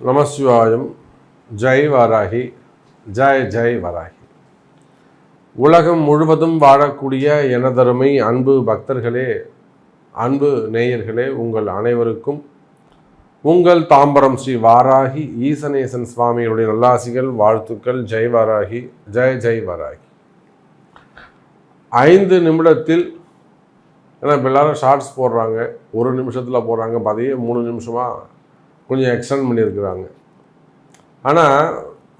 நமசிவாயம். ஜெய் வாராகி. ஜெய் ஜெய் வராகி. உலகம் முழுவதும் வாழக்கூடிய எனதருமை அன்பு பக்தர்களே அன்பு நேயர்களே உங்கள் அனைவருக்கும் உங்கள் தாம்பரம் ஸ்ரீ வாராகி ஈசனேசன் சுவாமியுடைய நல்லாசிகள் வாழ்த்துக்கள் ஜெய் வாராகி ஜெய் ஜெய் வராகி. ஐந்து நிமிடத்தில் ஏன்னா இப்போ எல்லாரும் ஷார்ட்ஸ் போடுறாங்க ஒரு நிமிஷத்தில் போடுறாங்க இப்ப மூணு நிமிஷமாக கொஞ்சம் எக்ஸ்டெண்ட் பண்ணியிருக்கிறாங்க. ஆனால்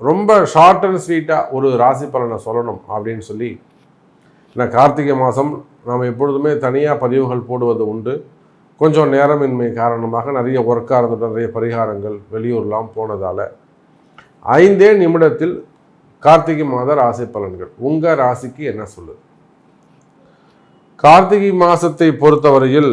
ரொம்ப ஷார்ட் அண்ட் ஸ்வீட்டாக ஒரு ராசி பலனை சொல்லணும் அப்படின்னு சொல்லி ஏன்னா கார்த்திகை மாதம் நாம் எப்பொழுதுமே தனியாக பதிவுகள் போடுவது உண்டு. கொஞ்சம் நேரமின்மை காரணமாக நிறைய ஒர்க்காக இருந்துட்டு நிறைய பரிகாரங்கள் வெளியூர்லாம் போனதால் ஐந்தே நிமிடத்தில் கார்த்திகை மாத ராசி பலன்கள். உங்கள் ராசிக்கு என்ன சொல்லுது? கார்த்திகை மாதத்தை பொறுத்தவரையில்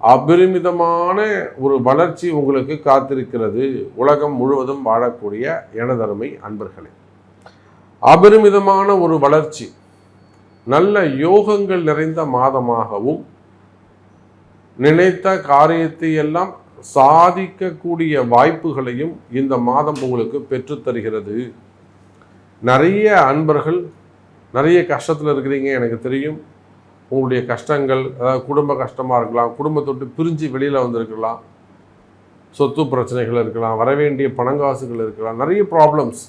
அபரிமிதமான ஒரு வளர்ச்சி உங்களுக்கு காத்திருக்கிறது. உலகம் முழுவதும் வாழக்கூடிய எனதருமை அன்பர்களே. அபரிமிதமான ஒரு வளர்ச்சி நல்ல யோகங்கள் நிறைந்த மாதமாகவும் நினைத்த காரியத்தை எல்லாம் சாதிக்கக்கூடிய வாய்ப்புகளையும் இந்த மாதம் உங்களுக்கு பெற்றுத்தருகிறது நிறைய அன்பர்கள் நிறைய கஷ்டத்தில் இருக்கிறீங்க எனக்கு தெரியும். உங்களுடைய கஷ்டங்கள் அதாவது குடும்ப கஷ்டமாக இருக்கலாம் குடும்பத்தொட்டு பிரிஞ்சு வெளியில் வந்திருக்கலாம் சொத்து பிரச்சனைகள் இருக்கலாம் வரவேண்டிய பணங்காசுகள் இருக்கலாம் நிறைய ப்ராப்ளம்ஸ்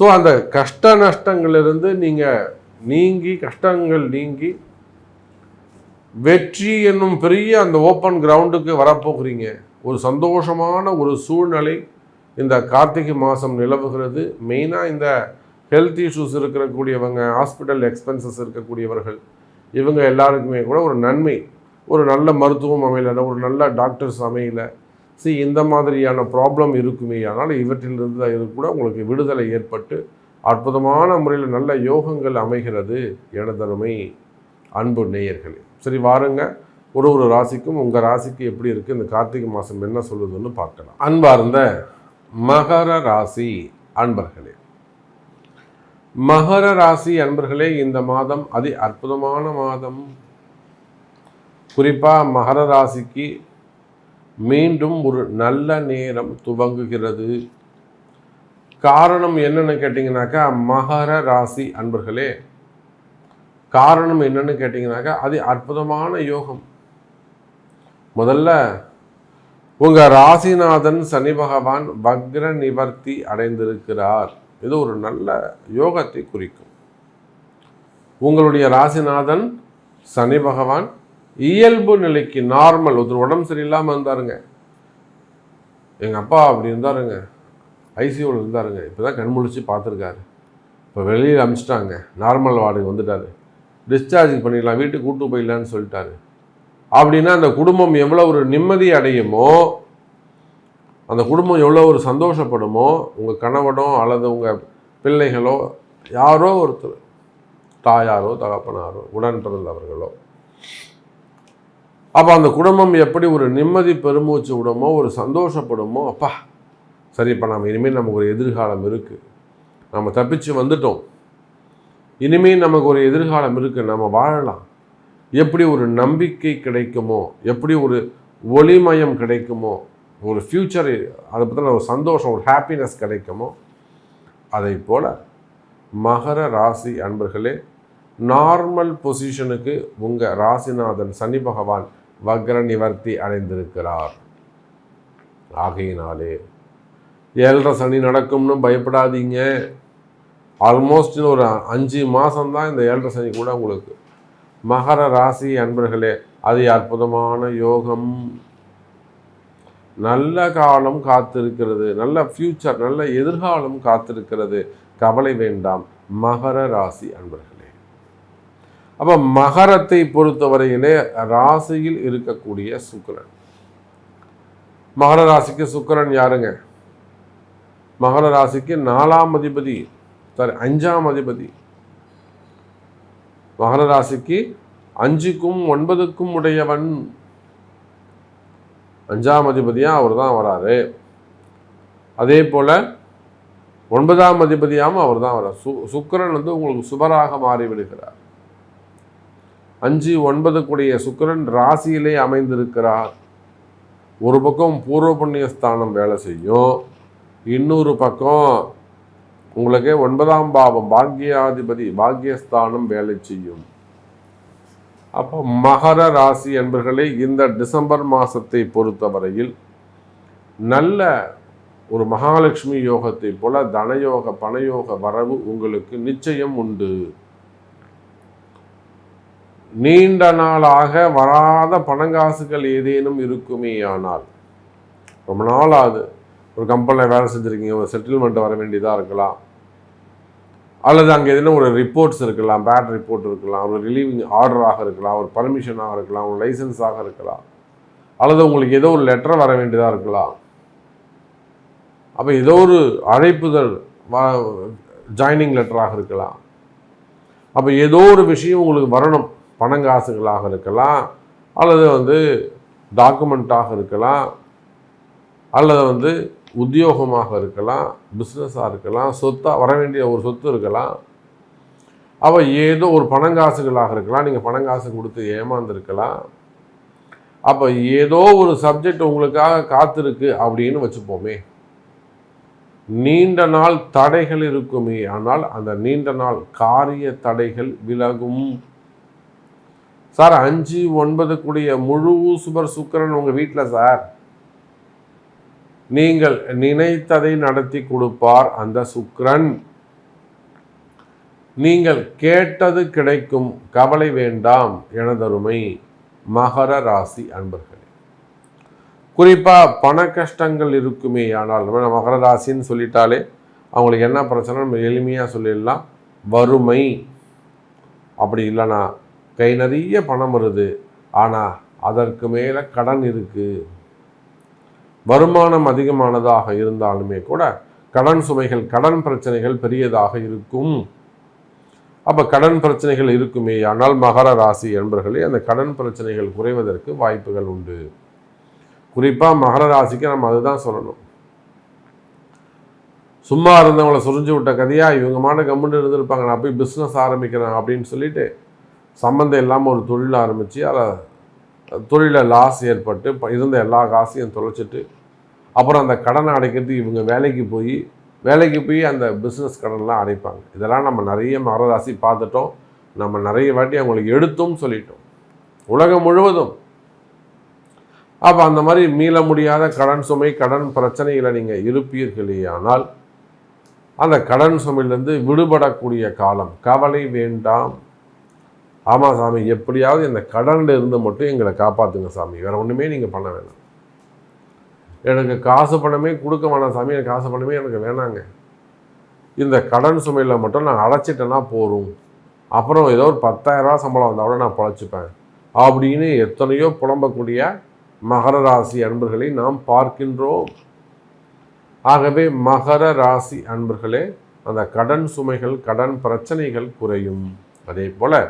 ஸோ அந்த கஷ்ட நஷ்டங்கள்லேருந்து நீங்கள் நீங்கி கஷ்டங்கள் நீங்கி வெற்றி என்னும் பெரிய அந்த ஓப்பன் கிரவுண்டுக்கு வரப்போகிறீங்க. ஒரு சந்தோஷமான ஒரு சூழ்நிலை இந்த கார்த்திகை மாதம் நிலவுகிறது. மெயினாக இந்த ஹெல்த் இஷ்யூஸ் இருக்கக்கூடியவங்க ஹாஸ்பிட்டல் எக்ஸ்பென்சஸ் இருக்கக்கூடியவர்கள் இவங்க எல்லாருக்குமே கூட ஒரு நன்மை ஒரு நல்ல மருத்துவம் அமையலை ஒரு நல்ல டாக்டர்ஸ் அமையலை. சி இந்த மாதிரியான ப்ராப்ளம் இருக்குமே ஆனால் இவற்றிலிருந்து இது கூட உங்களுக்கு விடுதலை ஏற்பட்டு அற்புதமான முறையில் நல்ல யோகங்கள் அமைகிறது எனதருமை அன்பு நேயர்களே. சரி வாருங்க. ஒரு ஒரு ராசிக்கும் உங்கள் ராசிக்கு எப்படி இருக்குது இந்த கார்த்திகை மாதம் என்ன சொல்லுதுன்னு பார்க்கலாம். அன்பார்ந்த மகர ராசி அன்பர்களே மகர ராசி அன்பர்களே இந்த மாதம் அதி அற்புதமான மாதம். குறிப்பாக மகர ராசிக்கு மீண்டும் ஒரு நல்ல நேரம் துவங்குகிறது. காரணம் என்னன்னு கேட்டிங்கனாக்கா மகர ராசி அன்பர்களே காரணம் என்னன்னு கேட்டிங்கனாக்கா அது அற்புதமான யோகம். முதல்ல உங்கள் ராசிநாதன் சனி பகவான் வக்ர நிவர்த்தி அடைந்திருக்கிறார். இது ஒரு நல்ல யோகத்தை குறிக்கும். உங்களுடைய ராசிநாதன் சனி பகவான் இயல்பு நிலைக்கு நார்மல் ஒருத்தர் உடம்பு சரியில்லாமல் இருந்தாருங்க. எங்கள் அப்பா அப்படி இருந்தாருங்க. ஐசியூவில் இருந்தாருங்க. இப்போ தான் கண்முழிச்சு பார்த்துருக்காரு. இப்போ வெளியில் அமிச்சிட்டாங்க. நார்மல் வார்டுக்கு வந்துட்டார். டிஸ்சார்ஜ் பண்ணிடலாம். வீட்டுக்கு கூட்டு போயிடலான்னு சொல்லிட்டாரு. அப்படின்னா அந்த குடும்பம் எவ்வளோ ஒரு நிம்மதி அடையுமோ அந்த குடும்பம் எவ்வளோ ஒரு சந்தோஷப்படுமோ உங்கள் கணவனோ அல்லது உங்கள் பிள்ளைகளோ யாரோ ஒருத்தர் தாயாரோ தகப்பனாரோ உடன் பிறந்தவர்களோ அப்போ அந்த குடும்பம் எப்படி ஒரு நிம்மதி பெருமூச்சு விடுமோ ஒரு சந்தோஷப்படுமோ அப்பா சரி இப்போ நம்ம இனிமேல் நமக்கு ஒரு எதிர்காலம் இருக்குது நம்ம தப்பிச்சு வந்துட்டோம். இனிமேல் நமக்கு ஒரு எதிர்காலம் இருக்குது நம்ம வாழலாம். எப்படி ஒரு நம்பிக்கை கிடைக்குமோ எப்படி ஒரு ஒளிமயம் கிடைக்குமோ ஒரு ஃப்யூச்சர் அதை பற்றின ஒரு சந்தோஷம் ஒரு ஹாப்பினஸ் கிடைக்குமோ அதை போல் மகர ராசி அன்பர்களே நார்மல் பொசிஷனுக்கு உங்கள் ராசிநாதன் சனி பகவான் வக்ர நிவர்த்தி அடைந்திருக்கிறார். ஆகையினாலே ஏழரை சனி நடக்கும்னு பயப்படாதீங்க. ஆல்மோஸ்ட் ஒரு அஞ்சு மாதம்தான் இந்த ஏழரை சனி கூட உங்களுக்கு. மகர ராசி அன்பர்களே அது அற்புதமான யோகம். நல்ல காலம் காத்திருக்கிறது நல்ல ஃப்யூச்சர் நல்ல எதிர்காலம் காத்திருக்கிறது. கவலை வேண்டாம். மகர ராசி அன்பர்களே. அப்போ மகரத்தை பொறுத்தவரையிலே ராசியில் இருக்கக்கூடிய சுக்கரன். மகர ராசிக்கு சுக்கிரன் யாருங்க? மகர ராசிக்கு நாலாம் அதிபதி சாரி அஞ்சாம் அதிபதி. மகர ராசிக்கு அஞ்சுக்கும் ஒன்பதுக்கும் உடையவன் அஞ்சாம் அதிபதியாக அவர் தான் வராரு. அதே போல் ஒன்பதாம் அதிபதியாகவும் அவர் தான் வரார். சு சுக்கரன் வந்து உங்களுக்கு சுபராக மாறி விடுகிறார் அஞ்சு ஒன்பதுக்குடைய சுக்கரன் ராசியிலே அமைந்திருக்கிறார். ஒரு பக்கம் பூர்வ புண்ணிய ஸ்தானம் வேலை செய்யும். இன்னொரு பக்கம் உங்களுக்கு ஒன்பதாம் பாவம் பாக்யாதிபதி பாக்யஸ்தானம் வேலை செய்யும். அப்போ மகர ராசி என்பர்களே இந்த டிசம்பர் மாதத்தை பொறுத்தவரையில் நல்ல ஒரு மகாலட்சுமி யோகத்தை போல தனயோக பணயோக வரவு உங்களுக்கு நிச்சயம் உண்டு. நீண்ட நாளாக வராத பணங்காசுகள் ஏதேனும் இருக்குமே ஆனால் ரொம்ப நாள் ஆகுது ஒரு கம்பெனியில் வேலை செஞ்சுருக்கீங்க ஒரு செட்டில்மெண்ட் வர வேண்டியதாக இருக்கலாம். அல்லது அங்கே எதுனா ஒரு ரிப்போர்ட்ஸ் இருக்கலாம் பேட் ரிப்போர்ட் இருக்கலாம் ஒரு ரிலீவிங் ஆர்டராக இருக்கலாம் ஒரு பர்மிஷனாக இருக்கலாம் ஒரு லைசன்ஸாக இருக்கலாம். அல்லது உங்களுக்கு ஏதோ ஒரு லெட்டர் வர வேண்டியதாக இருக்கலாம். அப்போ ஏதோ ஒரு அழைப்புதல் ஜாயினிங் லெட்டராக இருக்கலாம். அப்போ ஏதோ ஒரு விஷயம் உங்களுக்கு வரணும். பணங்காசுகளாக இருக்கலாம். அல்லது வந்து டாக்குமெண்ட்டாக இருக்கலாம். அல்லது வந்து உத்தியோகமாக இருக்கலாம் பிஸ்னஸாக இருக்கலாம் சொத்தாக வர வேண்டிய ஒரு சொத்து இருக்கலாம். அவள் ஏதோ ஒரு பணங்காசுகளாக இருக்கலாம். நீங்கள் பணங்காசு கொடுத்து ஏமாந்துருக்கலாம். அப்போ ஏதோ ஒரு சப்ஜெக்ட் உங்களுக்காக காத்திருக்கு அப்படின்னு வச்சுப்போமே. நீண்ட நாள் தடைகள் இருக்குமே. ஆனால் அந்த நீண்ட நாள் காரிய தடைகள் விலகும். சார் அஞ்சு ஒன்பதுக்குடைய முழு சுபர் சுக்கரன் உங்கள் வீட்டில் சார். நீங்கள் நினைத்ததை நடத்தி கொடுப்பார் அந்த சுக்ரன். நீங்கள் கேட்டது கிடைக்கும் கவலை வேண்டாம் எனதருமை மகர ராசி அன்பர்களே. குறிப்பாக பண கஷ்டங்கள் இருக்குமே ஆனால் நம்ம மகர ராசின்னு சொல்லிட்டாலே அவங்களுக்கு என்ன பிரச்சனை? நம்ம எளிமையாக சொல்லிடலாம். வறுமை. அப்படி இல்லைனா கை நிறைய பணம் வருது. ஆனால் அதற்கு மேலே கடன் இருக்குது வருமானம் அதிகமானதாக இருந்தாலுமே கூட கடன் சுமைகள் கடன் பிரச்சனைகள் பெரியதாக இருக்கும். அப்போ கடன் பிரச்சனைகள் இருக்குமே ஆனால் மகர ராசி என்பர்களே அந்த கடன் பிரச்சனைகள் குறைவதற்கு வாய்ப்புகள் உண்டு. குறிப்பாக மகர ராசிக்கு நம்ம அதுதான் சொல்லணும். சும்மா இருந்தவங்களை சுரிஞ்சு விட்ட கதையாக இவங்க மாட்ட கம்முன்னு இருந்திருப்பாங்க நான் போய் பிஸ்னஸ் ஆரம்பிக்கிறேன் அப்படின்னு சொல்லிட்டு சம்மந்தம் இல்லாமல் ஒரு தொழில் ஆரம்பித்து அதை தொழிலில் லாஸ் ஏற்பட்டு இருந்த எல்லா காசையும் தொலைச்சிட்டு அப்புறம் அந்த கடனை அடைக்கிறதுக்கு இவங்க வேலைக்கு போய் வேலைக்கு போய் அந்த பிஸ்னஸ் கடன்லாம் அடைப்பாங்க. இதெல்லாம் நம்ம நிறைய மகராசி பார்த்துட்டோம். நம்ம நிறைய வாட்டி அவங்களுக்கு எடுத்தும் சொல்லிட்டோம். உலகம் முழுவதும். அப்போ அந்த மாதிரி மீள முடியாத கடன் சுமை கடன் பிரச்சனையில் நீங்கள் இருப்பீர்களே ஆனால் அந்த கடன் சுமையிலேருந்து விடுபடக்கூடிய காலம் கவலை வேண்டாம். ஆமாம் சாமி எப்படியாவது இந்த கடனில் இருந்து மட்டும் எங்களை காப்பாற்றுங்க சாமி. வேறு ஒன்றுமே நீங்கள் பண்ண வேணாம். எனக்கு காசு பணமே கொடுக்க வேணாம் சாமி. எனக்கு காசு பணமே எனக்கு வேணாங்க. இந்த கடன் சுமையில் மட்டும் நான் அடைச்சிட்டேன்னா போதும். அப்புறம் ஏதோ ஒரு பத்தாயிரரூவா சம்பளம் வந்தால் கூட நான் பொழைச்சிப்பேன். அப்படின்னு எத்தனையோ புலம்பக்கூடிய மகர ராசி அன்பர்களை நாம் பார்க்கின்றோம். ஆகவே மகர ராசி அன்பர்களே அந்த கடன் சுமைகள் கடன் பிரச்சனைகள் குறையும். அதே போல்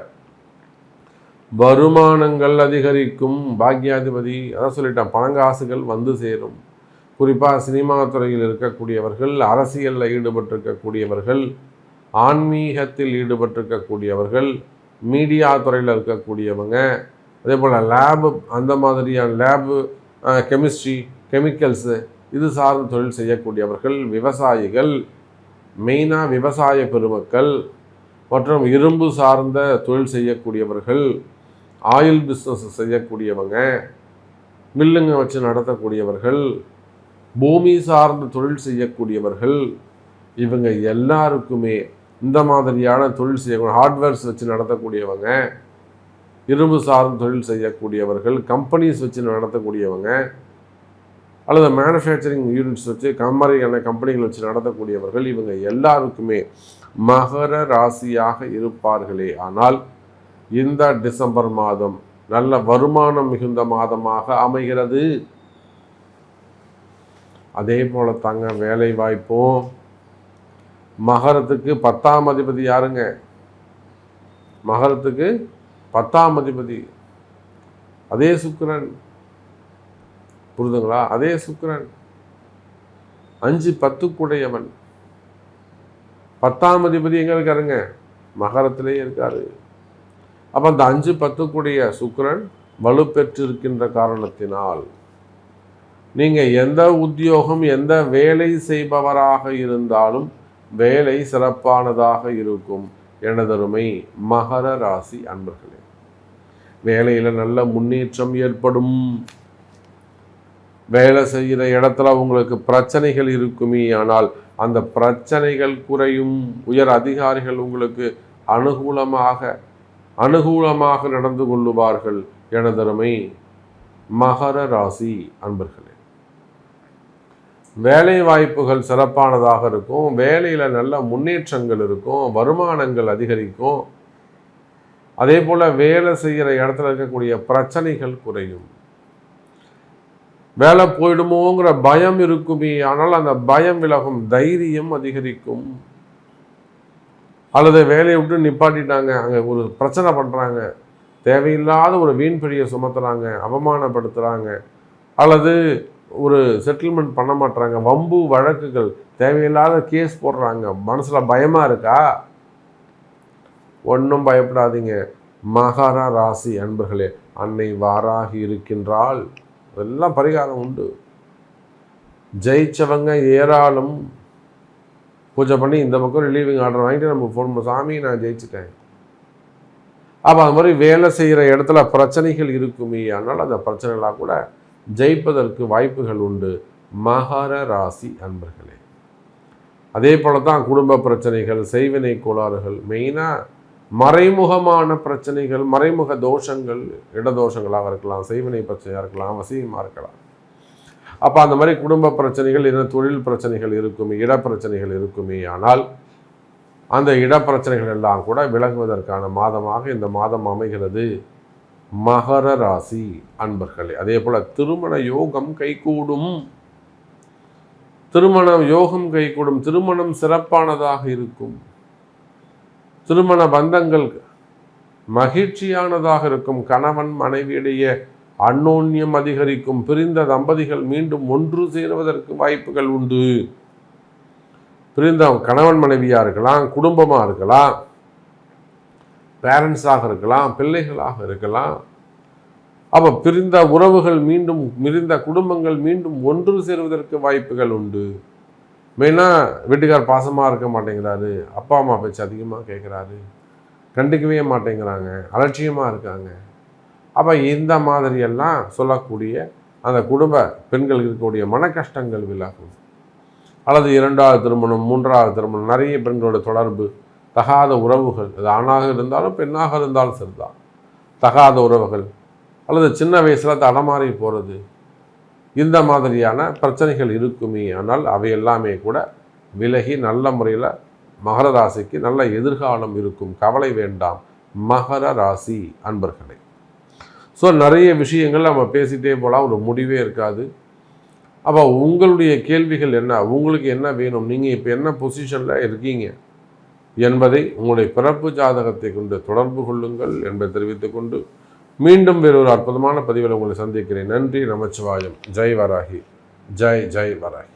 வருமானங்கள் அதிகரிக்கும். பாக்யாதிபதி அதான் சொல்லிட்டேன் பணங்காசுகள் வந்து சேரும். குறிப்பாக சினிமா துறையில் இருக்கக்கூடியவர்கள் அரசியலில் ஈடுபட்டிருக்கக்கூடியவர்கள் ஆன்மீகத்தில் ஈடுபட்டிருக்கக்கூடியவர்கள் மீடியா துறையில் இருக்கக்கூடியவங்க அதே போல் லேபு அந்த மாதிரியான லேபு கெமிஸ்ட்ரி கெமிக்கல்ஸு இது சார்ந்த தொழில் செய்யக்கூடியவர்கள் விவசாயிகள் மெயினாக விவசாய பெருமக்கள் மற்றும் இரும்பு சார்ந்த தொழில் செய்யக்கூடியவர்கள் ஆயில் பிஸ்னஸ் செய்யக்கூடியவங்க மில்லுங்க வச்சு நடத்தக்கூடியவர்கள் பூமி சார்ந்த தொழில் செய்யக்கூடியவர்கள் இவங்க எல்லாருக்குமே இந்த மாதிரியான தொழில் செய்யக்கூடிய ஹார்ட்வேர்ஸ் வச்சு நடத்தக்கூடியவங்க இரும்பு சார்ந்த தொழில் செய்யக்கூடியவர்கள் கம்பெனிஸ் வச்சு நடத்தக்கூடியவங்க அல்லது மேனுஃபேக்சரிங் யூனிட்ஸ் வச்சு கம்மரியான கம்பெனிகள் வச்சு நடத்தக்கூடியவர்கள் இவங்க எல்லாருக்குமே மகர ராசியாக இருப்பார்களே. ஆனால் இந்த டிசம்பர் மாதம் நல்ல வருமானம் மிகுந்த மாதமாக அமைகிறது. அதே போல தாங்க வேலை வாய்ப்பும். மகரத்துக்கு பத்தாம் அதிபதி யாருங்க? மகரத்துக்கு பத்தாம் அதிபதி. அதே சுக்கரன். புரிதுங்களா? அதே சுக்கரன். அஞ்சு பத்துக்குடையவன். பத்தாம் அதிபதி எங்க இருக்காருங்க? மகரத்திலே இருக்காரு. அப்போ அந்த அஞ்சு பத்துக்குடைய சுக்கரன் வலுப்பெற்றிருக்கின்ற காரணத்தினால் நீங்கள் எந்த உத்தியோகம் எந்த வேலை செய்பவராக இருந்தாலும் வேலை சிறப்பானதாக இருக்கும் எனதருமை மகர ராசி அன்பர்களே. வேலையில் நல்ல முன்னேற்றம் ஏற்படும். வேலை செய்கிற இடத்துல உங்களுக்கு பிரச்சனைகள் இருக்குமே ஆனால் அந்த பிரச்சனைகள் குறையும். உயர் அதிகாரிகள் உங்களுக்கு அனுகூலமாக அனுகூலமாக நடந்து கொள்ளுவார்கள் எனதருமை மகர ராசி அன்பர்களே. வேலை வாய்ப்புகள் சிறப்பானதாக இருக்கும். வேலையில் நல்ல முன்னேற்றங்கள் இருக்கும். வருமானங்கள் அதிகரிக்கும். அதே போல் வேலை செய்கிற இடத்துல இருக்கக்கூடிய பிரச்சனைகள் குறையும். வேலை போயிடுமோங்கிற பயம் இருக்குமே. ஆனால் அந்த பயம் விலகும் தைரியம் அதிகரிக்கும். அல்லது வேலையை விட்டு நிப்பாட்டிட்டாங்க. அங்கே ஒரு பிரச்சனை பண்ணுறாங்க தேவையில்லாத ஒரு வீண் பிடியை சுமத்துறாங்க அவமானப்படுத்துகிறாங்க அல்லது ஒரு செட்டில்மெண்ட் பண்ண மாட்டுறாங்க வம்பு வழக்குகள் தேவையில்லாத கேஸ் போடுறாங்க. மனசில் பயமாக இருக்கா? ஒன்றும் பயப்படாதீங்க. மகாரா ராசி அன்பர்களே அன்னை வாராகி இருக்கின்றால் அதெல்லாம் பரிகாரம் உண்டு. ஜெயிச்சவங்க ஏராளம். பூஜை பண்ணி இந்த பக்கம் ரிலீவிங் ஆர்டர் வாங்கிட்டு நம்ம ஃபோன் சாமி நான் ஜெயிச்சிட்டேன். அப்போ அது மாதிரி வேலை செய்கிற இடத்துல பிரச்சனைகள் இருக்குமே ஆனால் அந்த பிரச்சனைகளாக கூட ஜெயிப்பதற்கு வாய்ப்புகள் உண்டு. மகர ராசி அன்பர்களே அதே போல தான் குடும்ப பிரச்சனைகள் செய்வினை கோளாறுகள் மெயினாக மறைமுகமான பிரச்சனைகள் மறைமுக தோஷங்கள் இடதோஷங்களாக இருக்கலாம் செய்வினை பிரச்சனையாக இருக்கலாம் அவசியமாக இருக்கலாம். அப்போ அந்த மாதிரி குடும்ப பிரச்சனைகள் என்ன தொழில் பிரச்சனைகள் இருக்குமே இடப்பிரச்சனைகள் இருக்குமே ஆனால் அந்த இட பிரச்சனைகள் எல்லாம் கூட விலகுவதற்கான மாதமாக இந்த மாதம் அமைகிறது மகர ராசி அன்பர்களே. அதே போல் திருமண யோகம் கைகூடும். திருமணம் யோகம் கைகூடும். திருமணம் சிறப்பானதாக இருக்கும். திருமண பந்தங்கள் மகிழ்ச்சியானதாக இருக்கும். கணவன் மனைவியிடையே அன்னோன்யம் அதிகரிக்கும். பிரிந்த தம்பதிகள் மீண்டும் ஒன்று சேருவதற்கு வாய்ப்புகள் உண்டு. பிரிந்த கணவன் மனைவியாக இருக்கலாம் குடும்பமாக இருக்கலாம் பேரண்ட்ஸாக இருக்கலாம் பிள்ளைகளாக இருக்கலாம். அப்போ பிரிந்த உறவுகள் மீண்டும் மிரிந்த குடும்பங்கள் மீண்டும் ஒன்று சேருவதற்கு வாய்ப்புகள் உண்டு. மெயினாக வீட்டுக்கார் பாசமாக இருக்க மாட்டேங்கிறாரு. அப்பா அம்மா பேச்சு அதிகமாக கேட்குறாரு கண்டுக்கவே மாட்டேங்கிறாங்க. அலட்சியமாக இருக்காங்க. அப்போ இந்த மாதிரியெல்லாம் சொல்லக்கூடிய அந்த குடும்ப பெண்களுக்கு இருக்கக்கூடிய மன கஷ்டங்கள் விலகும். அல்லது இரண்டாவது திருமணம் மூன்றாவது திருமணம் நிறைய பெண்களோட தொடர்பு தகாத உறவுகள் அது ஆணாக இருந்தாலும் பெண்ணாக இருந்தாலும் சரிதான். தகாத உறவுகள் அல்லது சின்ன வயசில் தடமாறி போகிறது இந்த மாதிரியான பிரச்சனைகள் இருக்குமே ஆனால் அவை எல்லாமே கூட விலகி நல்ல முறையில் மகர ராசிக்கு நல்ல எதிர்காலம் இருக்கும். கவலை வேண்டாம். மகர ராசி அன்பர்களே. ஸோ நிறைய விஷயங்கள் நம்ம பேசிகிட்டே போகலாம் ஒரு முடிவே இருக்காது. அப்போ உங்களுடைய கேள்விகள் என்ன? உங்களுக்கு என்ன வேணும்? நீங்கள் இப்போ என்ன பொசிஷனில் இருக்கீங்க? என்பதை உங்களுடைய பிறப்பு ஜாதகத்தை கொண்டு தொடர்பு கொள்ளுங்கள் என்பதை தெரிவித்துக்கொண்டு மீண்டும் வேறொரு அற்புதமான பதிவில் உங்களை சந்திக்கிறேன். நன்றி நமச்சிவாயம். ஜெய் வராகி. ஜெய் ஜெய் வராகி.